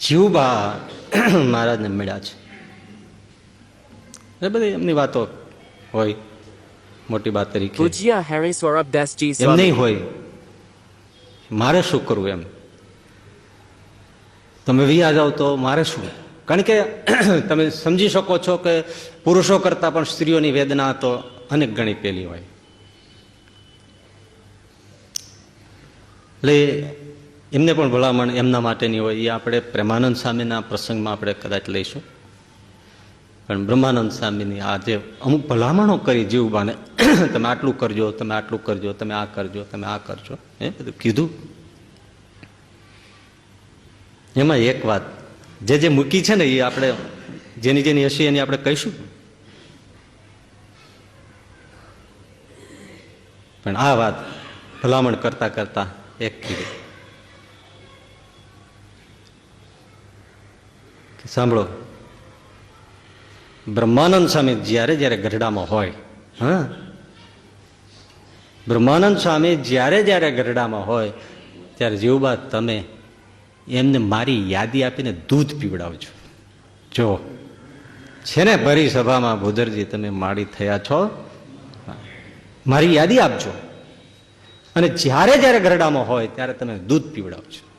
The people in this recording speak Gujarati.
જીવબા મહારાજને મળ્યા છે. એ બધી એમની વાતો હોય મોટી વાત તરીકે. પૂજ્ય હરિ સ્વરૂપ દાસજી એમ નહીં હોય. મારે શું કરવું એમ? તમે વિયા જાઓ તો મારે શું? કારણ કે તમે સમજી શકો છો કે પુરુષો કરતાં પણ સ્ત્રીઓની વેદના તો અનેક ગણી પેલી હોય. એટલે એમને પણ ભલામણ એમના માટેની હોય, એ આપણે પ્રેમાનંદ સ્વામીના પ્રસંગમાં આપણે કદાચ લઈશું. પણ બ્રહ્માનંદ સ્વામીની આ જે અમુક ભલામણો કરી જીવબાને તમે આટલું કરજો, તમે આટલું કરજો, તમે આ કરજો, તમે આ કરજો, એ બધું કીધું. એમાં એક વાત, જે જે મૂકી છે ને એ આપણે જેની જેની હશે એની આપણે કહીશું. પણ આ વાત ભલામણ કરતા કરતા એક કીધી. સાંભળો. બ્રહ્માનંદ સ્વામી જ્યારે જ્યારે ગઢડામાં હોય, હા? બ્રહ્માનંદ સ્વામી જ્યારે જ્યારે ગઢડામાં હોય, ત્યારે જીવબા તમે એમને મારી યાદી આપીને દૂધ પીવડાવજો. જો, છે ને ભરી સભામાં, ભૂદરજી, તમે માળી થયા છો? મારી યાદી આપજો. અને જ્યારે જ્યારે ગરડામાં હોય, ત્યારે તમે દૂધ પીવડાવજો.